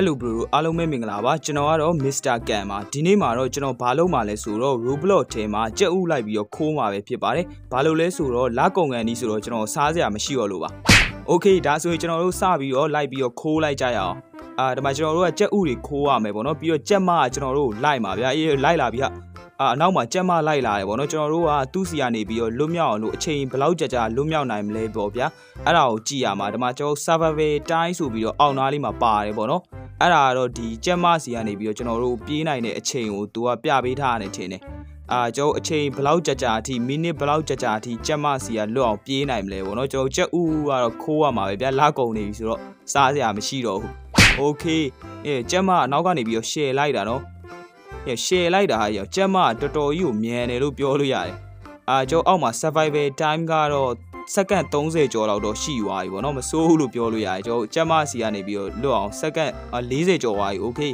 Hello bro အားလုံးပဲမင်္ဂလာပါကျွန်တော်ကတော့ Mr. Can ပါဒီနေ့မှာတော့ကျွန်တော်ဘာလုပ်မှာလဲဆိုတော့ Roblox ထဲမှာကြက်ဥလိုက်ပြီးတော့ခိုးမှာပဲဖြစ်ပါတယ်ဘာလို့လဲဆိုတော့လက်ကုံကန်ဒီဆိုတော့ကျွန်တော်စားစရာမရှိတော့လို့ပါ Okay ဒါဆိုရင်ကျွန်တော်တို့စပြီးတော့လိုက်ပြီးတော့ခိုးလိုက်ကြရအောင်အာဒီမှာကျွန်တော်တို့ကကြက်ဥတွေခိုးရမယ်ပေါ့နော်ပြီးတော့ကြက်မကကျွန်တော်တို့လိုက်ပါဗျာအေးလိုက်လာပြီဟာအာအနောက်မှာကြက်မလိုက်လာတယ်ပေါ့နော်ကျွန်တော်တို့ကသူ့စီကနေပြီးတော့လွတ်မြောက်အောင်လို့အချိန်ဘယ်လောက်ကြာကြာလွတ်မြောက်နိုင်မလဲပေါ့ဗျာအဲ့ဒါကိုကြည့်ရမှာဒီမှာကျွန်တော် survival time ဆိုပြီးတော့အောက်နားလေးမှာပါတယ်ပေါ့နော် အဲ့ဒါကတော့ဒီကြက်မစီကနေပြီးတော့ကျွန်တော်တို့ပြေးနိုင်တဲ့အချိန်ကိုသူကပြပေးထားရတယ်ထင်တယ်။အာကျွန်တော်အချိန်ဘယ်လောက်ကြာကြာအထိမိနစ်ဘယ်လောက်ကြာကြာအထိကြက်မစီကလွတ်အောင်ပြေးနိုင်မလဲပေါ့နော်ကျွန်တော်ကြက်ဥကတော့ခိုးရမှာပဲဗျာလာကုန်နေပြီဆိုတော့စားစရာမရှိတော့ဘူး။ Okay အဲကြက်မအနောက်ကနေပြီးတော့ share လိုက်တာနော်။အဲ share လိုက်တာဟာရောကြက်မကတော်တော်ကြီးကိုမြန်တယ်လို့ပြောလို့ရတယ်။အာကျွန်တော်အောက်မှာ survival time ကတော့ စက္ကန့်30ကျော်လောက်တော့ရှိသွားပြီပေါ့နော်မစိုးဘူးလို့ပြောလို့ရတယ်ကျွန်တော်ကျမစီကနေပြီးတော့လွတ်အောင်စက္ကန့်40ကျော်သွားပြီ okay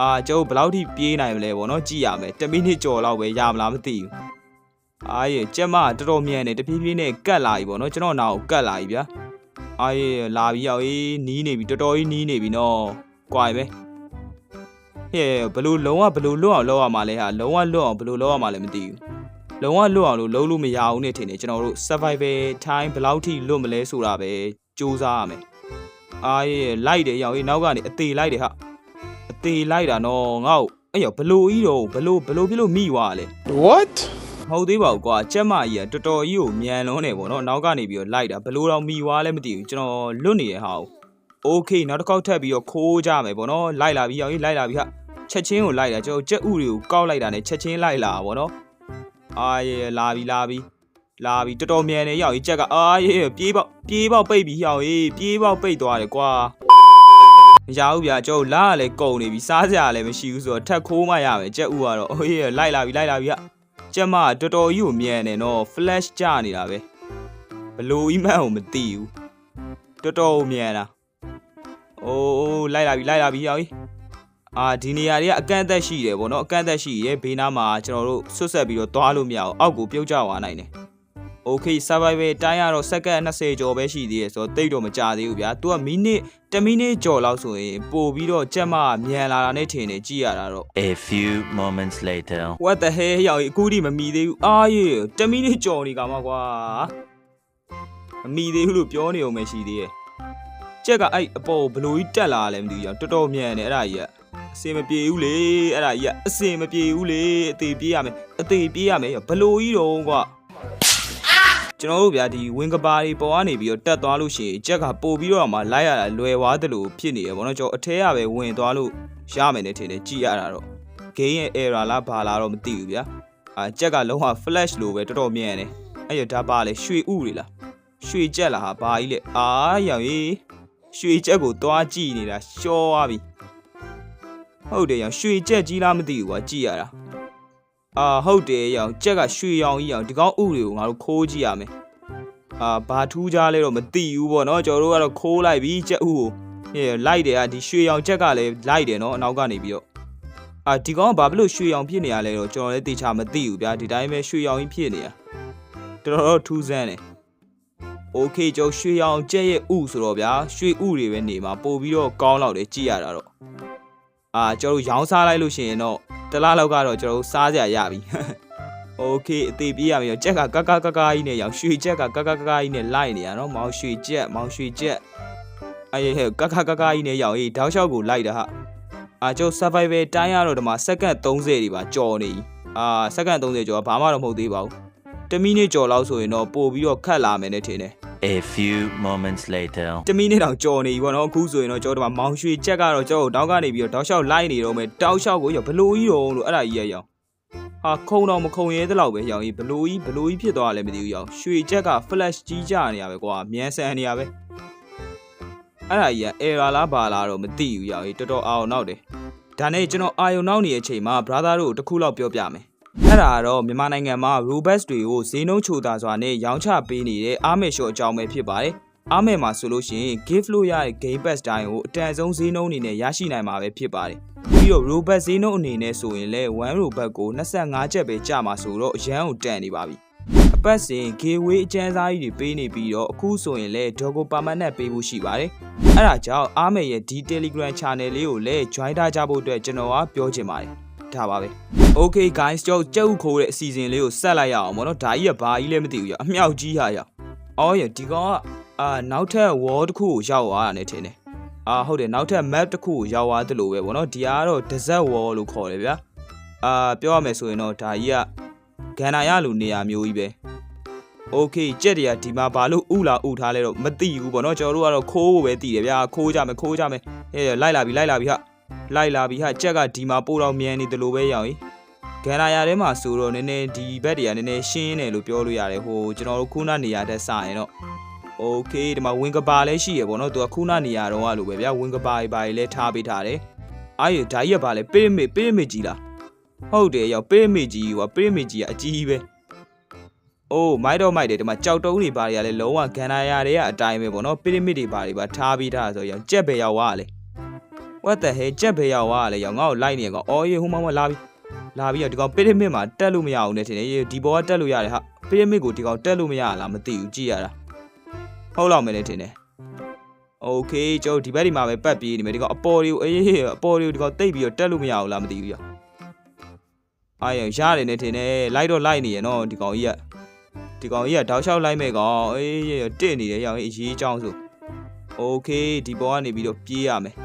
အာကျွန်တော်ဘယ်လောက်ထိပြေးနိုင်မလဲပေါ့နော်ကြည့်ရမယ်10မိနစ်ကျော်လောက်ပဲရမလားမသိဘူးအာရေကျမတော်တော်မြန်နေတဖြည်းဖြည်းနဲ့ကတ်လာပြီပေါ့နော်ကျွန်တော်နောက်ကိုကတ်လာပြီဗျာအာရေလာပြီရောက်အေးနီးနေပြီတော်တော်ကြီးနီးနေပြီနော်ကွာပဲဟဲ့ဘလို့လုံးဝဘလို့လွတ်အောင်လုပ်ရမှာလဲဟာလုံးဝလွတ်အောင်ဘလို့လုပ်ရမှာလဲမသိဘူး လုံးဝလွတ်အောင်လို့လုံးလို့မရအောင်နဲ့ထင်တယ်ကျွန်တော်တို့ survival time ဘယ်လောက်ထိလွတ်မလဲဆိုတာပဲစူးစမ်းရမယ်အာရဲ့လိုက်တယ်ရောက်ရေးနောက်ကနေအသေးလိုက်တယ်ဟာအသေးလိုက်တာနော်ငါ့ကိုအဲ့ရောက်ဘလို့ကြီးတော့ဘလို့ဘလို့ဖြစ်လို့မိသွားလဲ What? မဟုတ်သေးပါဘူးကွာကျက်မကြီးကတော်တော်ကြီးကိုမြန်လွန်းနေပေါ့နော်နောက်ကနေပြီးတော့လိုက်တာဘလို့တော့မိသွားလဲမသိဘူးကျွန်တော်လွတ်နေရဟာကို Okay နောက်တစ်ခေါက်ထပ်ပြီးတော့ခိုးကြမယ်ပေါ့နော်လိုက်လာပြီရောက်ရေးလိုက်လာပြီဟာချက်ချင်းကိုလိုက်တာကျွန်တော်ကြက်ဥတွေကိုကောက်လိုက်တာနဲ့ချက်ချင်းလိုက်လာတာပေါ့နော် အာရေလာပြီလာပြီလာပြီတော်တော်မြန်နေရောက်ကြီးကြက်ကအာရေပြေးပေါက်ပြေးပေါက်ပိတ်ပြီးရောက်ရေးပြေးပေါက်ပိတ်သွားတယ်ကွာမရဘူးဗျာကျွန်တော်လာကလည်းကုန်နေပြီစားစရာလည်းမရှိဘူးဆိုတော့ထက်ခိုးမှရမယ်ကြက်ဥကတော့အိုးရေလိုက်လာပြီလိုက်လာပြီဟာကြက်မကတော်တော်ကြီးကိုမြန်နေတော့ flash ကျနေတာပဲဘလို့ကြီးမှန်းကိုမသိဘူးတော်တော်ကိုမြန်တာအိုးလိုက်လာပြီလိုက်လာပြီရောက်ကြီး အာဒီနေရာတွေကအကန့်အသတ်ရှိတယ်ဗောနော်အကန့်အသတ်ရှိရဲဘေးနားမှာကျွန်တော်တို့ဆွတ်ဆက်ပြီးတော့သွားလို့မရအောင်အောက်ကိုပြုတ်ကျသွားနိုင်တယ်။ Okay survival တိုင်းကတော့စက္ကန့်20ကျော်ပဲရှိသေးတယ်ဆိုတော့တိတ်တော့မကြသေးဘူးဗျာ။ तू ကမိနစ်1မိနစ်ကျော်လောက်ဆိုရင်ပို့ပြီးတော့ကြက်မကမြန်လာတာနဲ့ထင်တယ်ကြည့်ရတာတော့ A few moments later. What the hell ရောက်ရင်အခုထိမမီသေးဘူး။အာရေ1မိနစ်ကျော်နေကမှကွာ။မမီသေးဘူးလို့ပြောနေအောင်ပဲရှိသေးရဲ့။ကြက်ကအဲ့အပေါ်ဘလို့ကြီးတက်လာလဲမသိဘူးရောက်တော်တော်မြန်တယ်အဲ့ဒါကြီးက အစင်မပြေဘူးလေအဲ့ဒါကြီးကအစင်မပြေဘူးလေအသေးပြေးရမယ်အသေးပြေးရမယ်ဘလို့ကြီးတော့ကွာကျွန်တော်တို့ဗျာဒီဝင်းကပါတွေပေါ်ကနေပြီးတော့တက်သွားလို့ရှိရင်ကြက်ကပို့ပြီးတော့မှလိုက်ရတာလွယ်သွားတယ်လို့ဖြစ်နေရပေါ့နော်ကျွန်တော်အထဲရပဲဝင်သွားလို့ရမယ်နဲ့ထင်တယ်ကြည်ရတာတော့ game ရဲ့ error လားဘာလားတော့မသိဘူးဗျာအာကြက်ကလုံးဝ flash လို့ပဲတော်တော်မြန်တယ်အဲ့ရဒါပါလေရွှေဥတွေလားရွှေကြက်လားဟာဘာကြီးလဲအာရောင်ကြီးရွှေကြက်ကိုသွားကြည့်နေတာရှောသွားပြီ ဟုတ်တယ်ရောင်ရွှေကြက်ကြီးလားမသိဘူးကွာကြည့်ရတာအာဟုတ်တယ်ရောင်ကြက်ကရွှေရောင်ကြီးရောင်ဒီကောင်းဥတွေကိုငါတို့ခိုးကြည့်ရမယ်အာဘာထူးကြလဲတော့မသိဘူးပေါ့နော်ကျွန်တော်တို့ကတော့ခိုးလိုက်ပြီကြက်ဥကိုဟဲ့လိုက်တယ်อ่ะဒီရွှေရောင်ကြက်ကလည်းလိုက်တယ်နော်အနောက်ကနေပြီးတော့အာဒီကောင်ကဘာဖြစ်လို့ရွှေရောင်ဖြစ်နေရလဲတော့ကျွန်တော်လည်းသေချာမသိဘူးဗျာဒီတိုင်းပဲရွှေရောင်ကြီးဖြစ်နေရတော်တော်ထူးဆန်းတယ်โอเคကျွန်တော်ရွှေရောင်ကြက်ရဲ့ဥဆိုတော့ဗျာရွှေဥတွေပဲနေမှာပို့ပြီးတော့ကောင်းတော့တယ်ကြည့်ရတာတော့ အာကျွန်တော်တို့ရောင်းစားလိုက်လို့ရှိရင်တော့တစ်လားလောက်ကတော့ကျွန်တော်တို့စားကြရပြီ။ Okay အသေးပြေးရပြီ။ကြက်ကကကကကကြီးနဲ့ရောင်ရွှေကြက်ကကကကကကြီးနဲ့လိုက်နေရနော်။မောင်ရွှေကြက်မောင်ရွှေကြက်အေးဟဲ့ကကကကကြီးနဲ့ရောင်အေးတောက်လျှောက်ကိုလိုက်တာဟာ။အာကျွန်တော် survival တိုင်းရတော့ဒီမှာစက္ကန့်30တွေပါကြော်နေပြီ။အာစက္ကန့်30ကျော်ကဘာမှတော့မဟုတ်သေးပါဘူး။10မိနစ်ကျော်လောက်ဆိုရင်တော့ပို့ပြီးတော့ခတ်လာမယ်နဲ့ထင်တယ်။ A few moments later. တမီနဲ့တောင်ကြော်နေပြီပေါ့နော်အခုဆိုရင်တော့ကျွန်တော်တို့ကမောင်ရွှေချက်ကတော့ကျွန်တော်တို့တောင်းကနေပြီးတော့တောက်လျှောက်လိုက်နေတော့မယ်တောက်လျှောက်ကိုရဘလို့ကြီးတော့လို့အဲ့ဒါကြီးရရောင်ဟာခုံတော့မခုံရဲတဲ့လောက်ပဲရောင်ကြီးဘလို့ကြီးဘလို့ကြီးဖြစ်သွားတယ်မသိဘူးရောင်ရွှေချက်က flash ကြီးကြနေရပဲကွာမြန်ဆန်နေရပဲအဲ့ဒါကြီးက error လားဘာလားတော့မသိဘူးရောင်ကြီးတော်တော်အောင်နောက်တယ်ဒါနဲ့ကျွန်တော်အာယုံနောက်နေတဲ့အချိန်မှာ brother တို့တစ်ခုလောက်ပြောပြမယ် အဲ့ဒါကတော့မြန်မာနိုင်ငံမှာ Robux တွေကိုဈေးနှုန်းချိုတာစွာနဲ့ရောင်းချပေးနေတဲ့အားမေရှော့အကြောင်းပဲဖြစ်ပါတယ်။အားမေမှာဆိုလို့ရှိရင် gift လို့ရတဲ့ game pass တိုင်းကိုအတန်ဆုံးဈေးနှုန်းအနေနဲ့ရရှိနိုင်မှာပဲဖြစ်ပါတယ်။ပြီးတော့ Robux ဈေးနှုန်းအနေနဲ့ဆိုရင်လည်း1 Robux ကို25ကျပ်ပဲကျမှာဆိုတော့အရန်ကိုတန်နေပါပြီ။အပတ်စဉ် giveaway အကျန်းစားကြီးတွေပေးနေပြီးတော့အခုဆိုရင်လည်း Dogo Permanent ပေးဖို့ရှိပါတယ်။အဲ့ဒါကြောင့်အားမေရဲ့ဒီ Telegram channel လေးကိုလည်း join ထားကြဖို့အတွက်ကျွန်တော်ကပြောချင်ပါတယ် ဒါပါပဲ Okay guys ကျွန်တော်ကြက်ဥခိုးတဲ့အစီအစဉ်လေးကိုဆက်လိုက်ရအောင်ဗောနော်ဒါကြီးကဘာကြီးလဲမသိဘူးရအမြောက်ကြီးဟာရအော်ရဒီကောင်ကအာနောက်ထပ် wall တစ်ခုကိုရောက်သွားတာနဲ့ထင်တယ်အာဟုတ်တယ်နောက်ထပ် map တစ်ခုကိုရောက်သွားသလိုပဲဗောနော်ဒီကတော့ desert wall လို့ခေါ်တယ်ဗျာအာပြောရမယ်ဆိုရင်တော့ဒါကြီးကဂန်နာရလိုနေရာမျိုးကြီးပဲ Okay ကြက်တွေကဒီမှာဘာလို့ဥလာဥထားလဲတော့မသိဘူးဗောနော်ကျွန်တော်တို့ကတော့ခိုးဖို့ပဲတည်တယ်ဗျာခိုးကြမယ်ခိုးကြမယ်ဟဲ့လိုက်လာပြီလိုက်လာပြီဟာ လိုက်လာပြီဟာကြက်ကဒီမှာပို့တော့မြန်နေတယ်လို့ပဲရောင်ကြီး ဂန်နာယာထဲမှာဆိုတော့နည်းနည်းဒီဘက်တွေကနည်းနည်းရှင်းနေလို့ပြောလို့ရတယ်ဟိုကျွန်တော်တို့ခုနနေရာတက်စရင်တော့โอเคဒီမှာဝင်ကပါလည်းရှိရပေါ့နော်သူကခုနနေရာတော့ကလိုပဲဗျာဝင်ကပါတွေပါတွေလည်းထားပေးထားတယ်အားရဓာကြီးကပါလဲပရမစ်ပရမစ်ကြီးလားဟုတ်တယ်ရောက်ပရမစ်ကြီးကွာပရမစ်ကြီးကအကြီးပဲအိုးမိုက်တော့မိုက်တယ်ဒီမှာကြောက်တုံးတွေပါတွေကလည်းလုံးဝဂန်နာယာတွေကအတိုင်းပဲပေါ့နော်ပရမစ်တွေပါတွေပါထားပေးထားဆိုရောက်ကြက်ပဲရောက်သွားလေ what the hell ကြက်ပဲရောက်သွားလေရောက်ငါ့ကိုလိုက်နေကောင်အော်ရေဟိုမှာမလာပြီ လာပြီးတော့ဒီကောင်ပီရမစ်မှာတက်လို့မရအောင်နဲ့ထင်တယ်ဒီဘောကတက်လို့ရတယ်ဟာပီရမစ်ကိုဒီကောင်တက်လို့မရလားမသိဘူးကြည့်ရတာဟုတ်လောက်မယ်နဲ့ထင်တယ်โอเคကျွန်တော်ဒီဘက်ဒီမှာပဲပတ်ပြေးနေမယ်ဒီကောင်အပေါ်တွေကိုအေးအပေါ်တွေကိုဒီကောင်တိတ်ပြီးတော့တက်လို့မရအောင်လားမသိဘူးရအာရရတယ်နဲ့ထင်တယ်လိုက်တော့လိုက်နေရနော်ဒီကောင်ကြီးကဒီကောင်ကြီးကတောက်လျှောက်လိုက်မဲ့ကောင်အေးတစ်နေတယ်ရောက်အရေးကြောင်းဆိုโอเคဒီဘောကနေပြီးတော့ပြေးရမယ်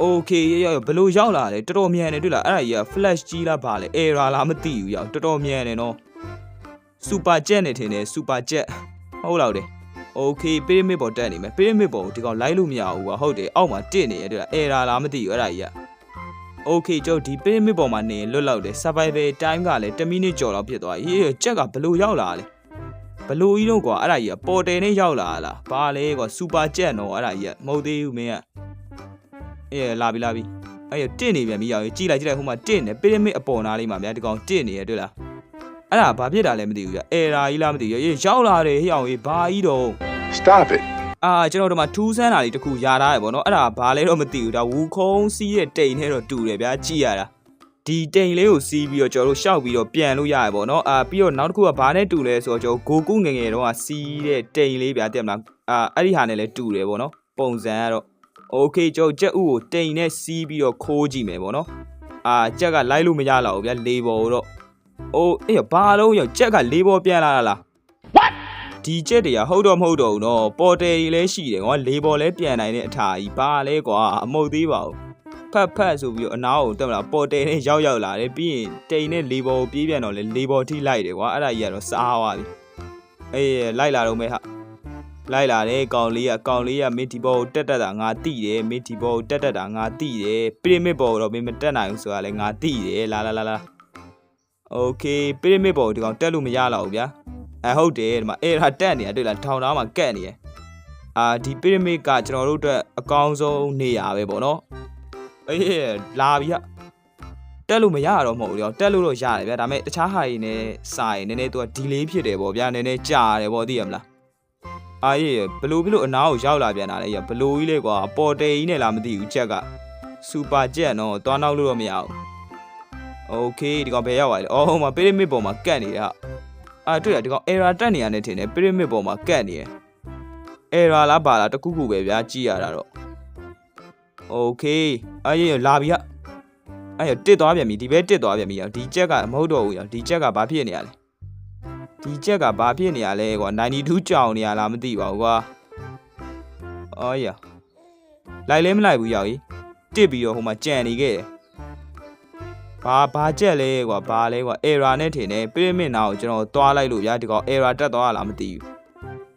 โอเคရရဘယ်လို့ရောက်လာလဲတော်တော်မြန်တယ်တွေ့လားအဲ့ဒါကြီးက flash ကြီးလားပါလဲ error လားမသိဘူးရောက်တော်တော်မြန်တယ်နော် super jet နဲ့ထင်တယ် super jet ဟုတ်လောက်တယ်โอเค pyramid ပေါ်တက်နေမယ် pyramid ပေါ်ကိုဒီကောင်လိုက်လို့မရဘူးကွာဟုတ်တယ်အောက်မှာတစ်နေရတွေ့လား error လားမသိဘူးအဲ့ဒါကြီးကโอเคကျွန်တော်ဒီ pyramid ပေါ်မှာနေလွတ်လောက်တယ် survival time ကလည်း10မိနစ်ကျော်လောက်ဖြစ်သွားပြီဟေးကြက်ကဘယ်လို့ရောက်လာလဲဘလို့ကြီးတော့ကွာအဲ့ဒါကြီးကပေါ်တယ်နဲ့ရောက်လာလားဘာလဲကွာ super jet နော်အဲ့ဒါကြီးကမဟုတ်သေးဘူးမင်းက အေးလာပြီလာပြီအဲ့ရတင့်နေပြန်ပြီရောက်ကြည့်လိုက်ကြည့်လိုက်ဟိုမှာတင့်နေပီရမစ်အပေါ်နားလေးမှာဗျာဒီကောင်တင့်နေရတွေ့လားအဲ့ဒါဘာဖြစ်တာလဲမသိဘူးဗျအဲရာကြီးလားမသိဘူးရေးရောက်လာတယ်ဟိအောင်ရေးဘာကြီးတော့ Stop it. အာကျွန်တော်တို့မှာထူးဆန်းတာလေးတစ်ခုယာထားရပေါ့နော်အဲ့ဒါဘာလဲတော့မသိဘူးဒါဝူခုံးစီးရဲ့တိန်နဲ့တော့တူတယ်ဗျာကြည့်ရတာဒီတိန်လေးကိုစီးပြီးတော့ကျွန်တော်တို့ရှောက်ပြီးတော့ပြန်လို့ရတယ်ပေါ့နော်အာပြီးတော့နောက်တစ်ခုကဘာနဲ့တူလဲဆိုတော့ကျွန်တော်ဂိုကုငယ်ငယ်တုန်းကစီးတဲ့တိန်လေးဗျာတက်မလားအာအဲ့ဒီဟာနဲ့လည်းတူတယ်ပေါ့နော်ပုံစံကတော့ โอเคကျွန်တော်ကြက်ဥကိုတိန်နဲ့စီးပြီးတော့ခိုးကြည့်မယ်ပေါ့နော်အာကြက်ကလိုက်လို့မရတော့ဘူးဗျာလေဘော်တော့အိုးအေးဘာလုံးရောကြက်ကလေဘော်ပြန်လာတာလား what ဒီကြက်တွေကဟုတ်တော့မဟုတ်တော့ဘူးနော်ပေါ်တယ်ကြီးလည်းရှိတယ်ကွာလေဘော်လည်းပြန်နိုင်တဲ့အထာကြီးဘာလဲကွာအမဟုတ်သေးပါဘူးဖတ်ဖတ်ဆိုပြီးတော့အနားကိုတက်မလားပေါ်တယ်နဲ့ရောက်ရောက်လာတယ်ပြီးရင်တိန်နဲ့လေဘော်ကိုပြေးပြန်တော့လေလေဘော်ထိလိုက်တယ်ကွာအဲ့ဒါကြီးကတော့စားသွားပြီအေးလိုက်လာတော့မဲဟာ လိုက်လာတယ်ကောင်လေးကကောင်လေးကမင်းဒီဘောကိုတက်တက်တာငါတိတယ်မင်းဒီဘောကိုတက်တက်တာငါတိတယ်ပရမစ်ဘောကိုတော့မင်းမတက်နိုင်ဘူးဆိုတာလည်းငါတိတယ်လာလာလာလာโอเคပရမစ်ဘောကိုဒီကောင်တက်လို့မရတော့ဘူးဗျာအဲဟုတ်တယ်ဒီမှာအဲ့ဒါတက်နေရတွေ့လားထောင်သားမှာကက်နေရအာဒီပရမစ်ကကျွန်တော်တို့အတွက်အကောင်းဆုံးနေရာပဲပေါ့နော်အေးလာပြီဟာတက်လို့မရတော့မဟုတ်ဘူးကြောတက်လို့တော့ရတယ်ဗျာဒါပေမဲ့တခြားဟာတွေနဲ့စာရင်နည်းနည်းသူက delay ဖြစ်တယ်ပေါ့ဗျာနည်းနည်းကြာတယ်ပေါ့သိရမလား အာရေဘလို့ဘလို့အနားကိုရောက်လာပြန်တာလေရဘလို့ကြီးလေကွာပေါ်တယ်ကြီးနဲ့လားမသိဘူးချက်ကစူပါချက်နော်တွားနောက်လို့တော့မရဘူးโอเคဒီကောင်ဘယ်ရောက်သွားလဲအော်ဟိုမှာပီရမစ်ပေါ်မှာကတ်နေတာအာတွေ့ရဒီကောင် error တက်နေရတယ်ထင်တယ်ပီရမစ်ပေါ်မှာကတ်နေရ error လားပါလားတခုခုပဲဗျာကြည့်ရတာတော့โอเคအာရေလာပြီဟာအဲ့ရတစ်သွားပြန်ပြီဒီဘက်တစ်သွားပြန်ပြီရောဒီချက်ကမဟုတ်တော့ဘူးရောဒီချက်ကဘာဖြစ်နေရလဲ ဒီချက်ကဘာဖြစ်နေရလဲကွာ92ကြောင်နေရလားမသိပါဘူးကွာအော်ရလိုက်လဲမလိုက်ဘူးရောက်ကြီးတစ်ပြီးတော့ဟိုမှာကြံနေခဲ့တယ်ဘာဘာချက်လဲကွာဘာလဲကွာ error နဲ့ထင်တယ် pyramid နာကိုကျွန်တော်သွားလိုက်လို့ဗျာဒီကောင် error တက်သွားလားမသိဘူး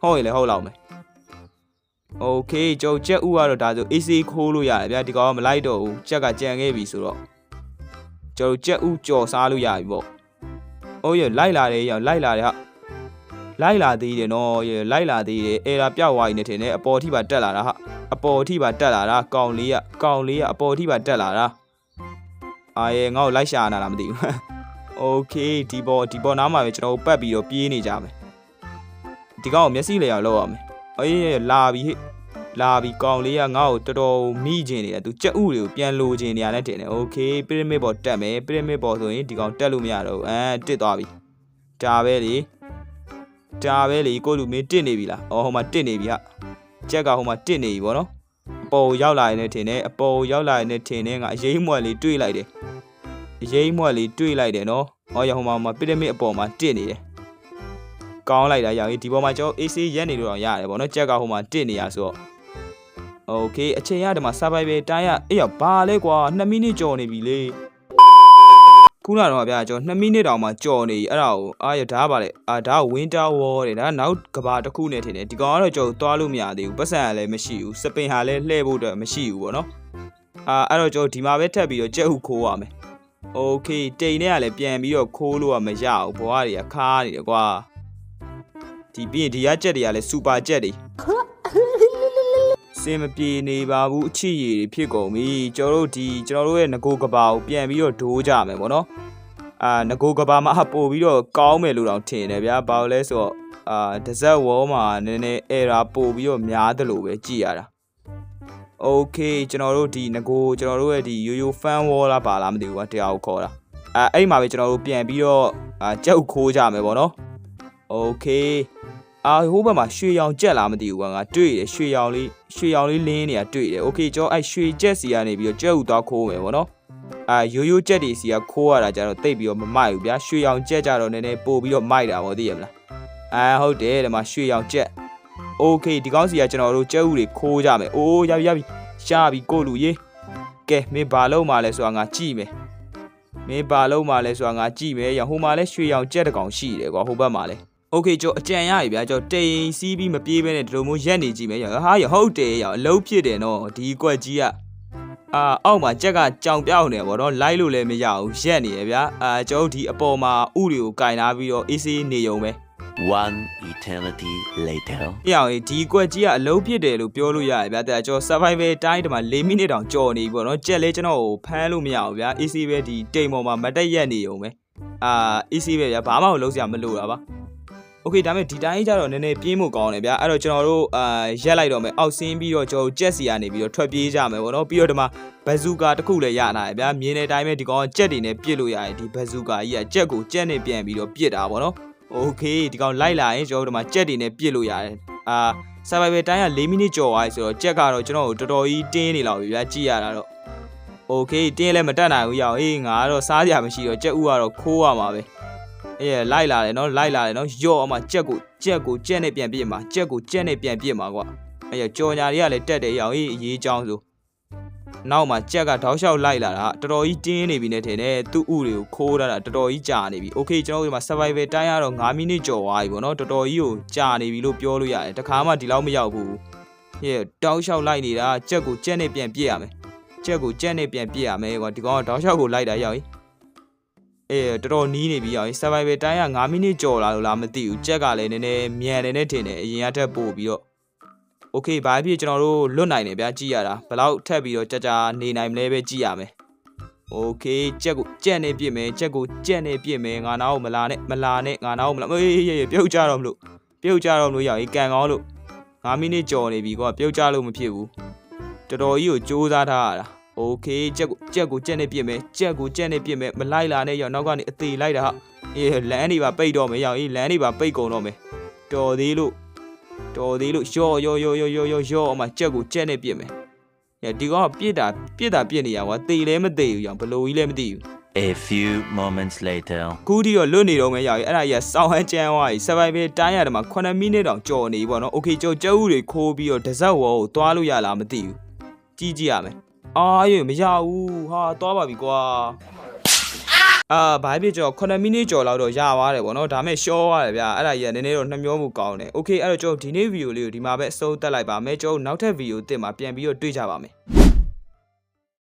ဟုတ်ရင်လည်းဟုတ်လောက်မယ် Okay ကြောက်ချက်ဥကတော့ဒါဆို AC ခိုးလို့ရတယ်ဗျာဒီကောင်ကမလိုက်တော့ဘူးချက်ကကြံခဲ့ပြီဆိုတော့ကျွန်တော်ချက်ဥကြော်စားလို့ရပြီပေါ့။ အိုးရလိုက်လာတယ်ရောလိုက်လာတယ်ဟာ။လိုက်လာသေးတယ်နော်ရလိုက်လာသေးတယ်။အဲဒါပြောက်ဝိုင်းနေတယ်နဲ့အပေါ်ထိပါတက်လာတာဟာ။အပေါ်ထိပါတက်လာတာကောင်လေးကကောင်လေးကအပေါ်ထိပါတက်လာတာ။အာရဲငါ့ကိုလိုက်ရှာနာလားမသိဘူး။ Okay ဒီပေါ်ဒီပေါ်နားမှာပဲကျွန်တော်ပတ်ပြီးတော့ပြေးနေကြမယ်။ဒီကောင်ကိုမျက်စိလေအောင်လောက်ရမယ်။အေးလာပြီဟဲ့။ လာပြီကောင်လေးကငါ့ကိုတော်တော်မိကျင်နေတယ်သူကြက်ဥတွေကိုပြန်လိုချင်နေရတယ်တင်တယ်။ Okay ပရမစ်ပေါ်တက်မယ်ပရမစ်ပေါ်ဆိုရင်ဒီကောင်တက်လို့မရတော့ဘူး။အဲတစ်သွားပြီ။ဒါပဲလေ။ဒါပဲလေကိုလူမင်းတစ်နေပြီလား။အော်ဟိုမှာတစ်နေပြီဟာကြက်ကဟိုမှာတစ်နေပြီဗောနော်အပေါ်ကိုရောက်လာရင်လည်းထင်တယ်အပေါ်ကိုရောက်လာရင်လည်းထင်တယ်ငါအရေးမွက်လေးတွေးလိုက်တယ်အရေးမွက်လေးတွေးလိုက်တယ်နော်ဟောရဟိုမှာဟိုမှာပီရမစ်အပေါ်မှာတစ်နေတယ်ကောင်းလိုက်တာရောက်ရင်ဒီပေါ်မှာကျွန်တော် AC ရက်နေလို့တော့ရတယ်ဗောနော်ကြက်ကဟိုမှာတစ်နေရဆိုတော့ โอเคအချိန်ရဒီမှာ survival တိုင်းရအေးရဘာလဲကွာ2မိနစ်ကြော်နေပြီလေခုနကတော့ဗျာကျွန်တော်2မိနစ်တောင်မှကြော်နေပြီအဲ့ဒါကိုအာရဒါကပါလေအာဒါက winter war တဲ့ဒါကနောက်ကဘာတစ်ခုနဲ့ထင်တယ်ဒီကောင်ကတော့ကျွန်တော်သွားလို့မရသေးဘူးပတ်စံကလည်းမရှိဘူးစပင်ဟာလည်းလှည့်ဖို့အတွက်မရှိဘူးပေါ့နော်အာအဲ့တော့ကျွန်တော်ဒီမှာပဲထပ်ပြီးတော့ကြက်ဟုခိုးရမယ်โอเคတိန်နဲ့ကလည်းပြန်ပြီးတော့ခိုးလို့ကမရဘူးဘွားတွေကခါနေတယ်ကွာဒီပြီးရင်ဒီရကြက်တွေကလည်းစူပါကြက်တွေ စ င်မပြေနေပါဘူးအချစ်ရည်တွေဖြစ်ကုန်ပြီကျွန်တော်တို့ဒီကျွန်တော်တို့ရဲ့ငကိုကဘာကိုပြန်ပြီးတော့ဒိုးကြမယ်ပေါ့နော်အာငကိုကဘာမှာပို့ပြီးတော့ကောင်းမယ်လို့တော့ထင်တယ်ဗျာဘာလို့လဲဆိုတော့အာဒဇက်ဝေါမှာနည်းနည်း error ပို့ပြီးတော့များတယ်လို့ပဲကြည်ရတာโอเคကျွန်တော်တို့ဒီငကိုကျွန်တော်တို့ရဲ့ဒီရိုးရိုး fan wall လားပါလားမသိဘူးကွာတရားကိုခေါ်တာအဲအဲ့ဒီမှာပဲကျွန်တော်တို့ပြန်ပြီးတော့အာကြောက်ခိုးကြမယ်ပေါ့နော်โอเค အာဟိုဘက်မှာရွှေရောင်ကြက်လားမသိဘူးကွာငါတွေ့တယ်ရွှေရောင်လေးရွှေရောင်လေးလင်းနေတာတွေ့တယ်โอเคကျွန်တော်အဲ့ရွှေကြက်စီကနေပြီးတော့ကြက်ဥသွားခိုးမယ်ဗောနော်အာရိုးရိုးကြက်တွေစီကခိုးရတာကြတော့တိတ်ပြီးတော့မမိုက်ဘူးဗျာရွှေရောင်ကြက်ကြတော့နည်းနည်းပို့ပြီးတော့မိုက်တာဗောသိရမလားအာဟုတ်တယ်ဒီမှာရွှေရောင်ကြက်โอเคဒီကောင်းစီကကျွန်တော်တို့ကြက်ဥတွေခိုးကြမယ်အိုးရပြီရပြီရှားပြီကိုလူရေးကဲမင်းဘာလုံးမှလဲဆိုတာငါကြည့်မယ်မင်းဘာလုံးမှလဲဆိုတာငါကြည့်မယ်ရဟိုမှာလဲရွှေရောင်ကြက်တစ်ကောင်ရှိတယ်ကွာဟိုဘက်မှာလဲ โอเคကျော်အကြံရပြီဗျာကျော်တိန်စီးပြီးမပြေးဘဲနဲ့ဒီလိုမျိုးရက်နေကြည့်မယ်ရဟာရဟုတ်တယ်ရအလုံးဖြစ်တယ်နော်ဒီကွက်ကြီးကအာအောက်မှာကြက်ကကြောင်ပြောက်နေဗောနော်လိုက်လို့လည်းမရဘူးရက်နေရဗျာအာကျော်တို့ဒီအပေါ်မှာဥတွေကိုကင်လာပြီးတော့ AC နေုံပဲ One eternity later. ပြအောင်ကြီးဒီကွက်ကြီးကအလုံးဖြစ်တယ်လို့ပြောလို့ရတယ်ဗျာတဲ့ကျော် survival တိုင်းတမှာ4မိနစ်တောင်ကြော်နေပြီဗောနော်ကြက်လဲကျွန်တော်ကိုဖမ်းလို့မရဘူးဗျာ AC ပဲဒီတိမ်ပေါ်မှာမတက်ရက်နေုံပဲအာ AC ပဲဗျာဘာမှမလုပ်စရာမလိုတာပါ โอเคဒါပေမဲ့ဒီတိုင်းကျတော့နည်းနည်းပြင်းမှုကောင်းတယ်ဗျာအဲ့တော့ကျွန်တော်တို့အာရက်လိုက်တော့မယ်အောက်ဆင်းပြီးတော့ကျွန်တော်ကြက်စီကနေပြီးတော့ထွက်ပြေးကြမယ်ဗောနော်ပြီးတော့ဒီမှာဘဇူကာတစ်ခုလည်းရလာတယ်ဗျာမြင်းတဲ့အတိုင်းပဲဒီကောင်ကကြက်တွေနဲ့ပစ်လို့ရတယ်ဒီဘဇူကာကြီးကကြက်ကိုကြက်နဲ့ပြန်ပြီးတော့ပစ်တာဗောနော်โอเคဒီကောင်လိုက်လာရင်ကျွန်တော်တို့ဒီမှာကြက်တွေနဲ့ပစ်လို့ရတယ်အာ survival တိုင်းက4မိနစ်ကျော်သွားပြီဆိုတော့ကြက်ကတော့ကျွန်တော်တို့တော်တော်ကြီးတင်းနေလောက်ပြီဗျာကြည့်ရတာတော့โอเคတင်းလည်းမတက်နိုင်ဘူးရအောင်အေးငါကတော့စားကြမရှိတော့ကြက်ဥကတော့ခိုးရမှာပဲ အေးလိုက်လာတယ်နော်လိုက်လာတယ်နော်ယော့အမကြက်ကိုကြက်ကိုကြက်နဲ့ပြန်ပြစ်မှာကြက်ကိုကြက်နဲ့ပြန်ပြစ်မှာကွာအေးကြော်ညာတွေကလည်းတက်တယ်ရအောင်အေးအရေးချောင်းဆိုနောက်မှာကြက်ကတောက်လျှောက်လိုက်လာတာတော်တော်ကြီးတင်းနေပြီနဲ့ထင်တယ်သူ့ဥတွေကိုခိုးထားတာတော်တော်ကြီးကြာနေပြီโอเคကျွန်တော်တို့ဒီမှာ survival တိုင်းရတော့9မိနစ်ကျော်သွားပြီပေါ့နော်တော်တော်ကြီးကိုကြာနေပြီလို့ပြောလို့ရတယ်တခါမှဒီလောက်မရောက်ဘူးဟဲ့တောက်လျှောက်လိုက်နေတာကြက်ကိုကြက်နဲ့ပြန်ပြစ်ရမယ်ကြက်ကိုကြက်နဲ့ပြန်ပြစ်ရမယ်ကွာဒီကောင်ကတောက်လျှောက်ကိုလိုက်တာရောက်ရင် အေးတော်တော်နီးနေပြီအောင် survival တိုင်းက9မိနစ်ကျော်လာလို့လားမသိဘူးကြက်ကလည်းနည်းနည်းမြန်တယ်နဲ့ထင်တယ်အရင်ကထက်ပို့ပြီးတော့ okay ဘာဖြစ်ကျွန်တော်တို့လွတ်နိုင်တယ်ဗျာကြည့်ရတာဘယ်လောက်ထက်ပြီးတော့ကြာကြာနေနိုင်မလဲပဲကြည့်ရမယ် okay ကြက်ကိုကြက်နေပြစ်မယ်ကြက်ကိုကြက်နေပြစ်မယ်ငါနာကိုမလာနဲ့မလာနဲ့ငါနာကိုမလာအေးရေးရေးပြုတ်ကြတော့မလို့ပြုတ်ကြတော့မလို့ရအောင်ကန်ကောင်းလို့9မိနစ်ကျော်နေပြီကွာပြုတ်ကြလို့မဖြစ်ဘူးတော်တော်ကြီးကိုစူးစမ်းထားရတာ โอเคကြက်ကိုကြက်ကိုကြက်နဲ့ပြစ်မယ်ကြက်ကိုကြက်နဲ့ပြစ်မယ်မလိုက်လာနဲ့ရောက်နောက်ကနေအသေးလိုက်တာဟာအေးလမ်းတွေပါပိတ်တော့မယ်ရောက်အေးလမ်းတွေပါပိတ်ကုန်တော့မယ်တော်သေးလို့တော်သေးလို့ရော့ရော့ရော့ရော့ရော့ရော့ရော့အမကြက်ကိုကြက်နဲ့ပြစ်မယ်ညဒီကောင်ကပြစ်တာပြစ်တာပြစ်နေရကွာသေလည်းမသေဘူးရောက်ဘလို့ကြီးလည်းမသိဘူး A few moments later. ကူးဒီတော့လွတ်နေတော့မယ်ရောက်အေးအဲ့ဒါကြီးကစောင်းဟန်းကျန်းသွားပြီ survival တိုင်းရတယ်မှာ9မိနစ်တောင်ကြော်နေပြီပေါ့နော်โอเคကြော်ကျုပ်ဦးတွေခိုးပြီးတော့ဒဇက်ဝေါ်ကိုသွားလို့ရလားမသိဘူးကြည့်ကြည့်ရမယ် အာရေမရဘူးဟာသွားပါပြီကွာအာဘာဖြစ်ကြော9မိနစ်ကျော်လောက်တော့ရသွားတယ်ဗောနော်ဒါမဲ့ရှော့ရတယ်ဗျာအဲ့ဒါကြီးကနည်းနည်းတော့နှမျောမှုကောင်းတယ်โอเคအဲ့တော့ကျွန်တော်ဒီနေ့ဗီဒီယိုလေးကိုဒီမှာပဲအဆုံးသတ်လိုက်ပါမယ်ကျွန်တော်နောက်ထပ်ဗီဒီယိုတစ်မှာပြန်ပြီးတော့တွေ့ကြပါမယ်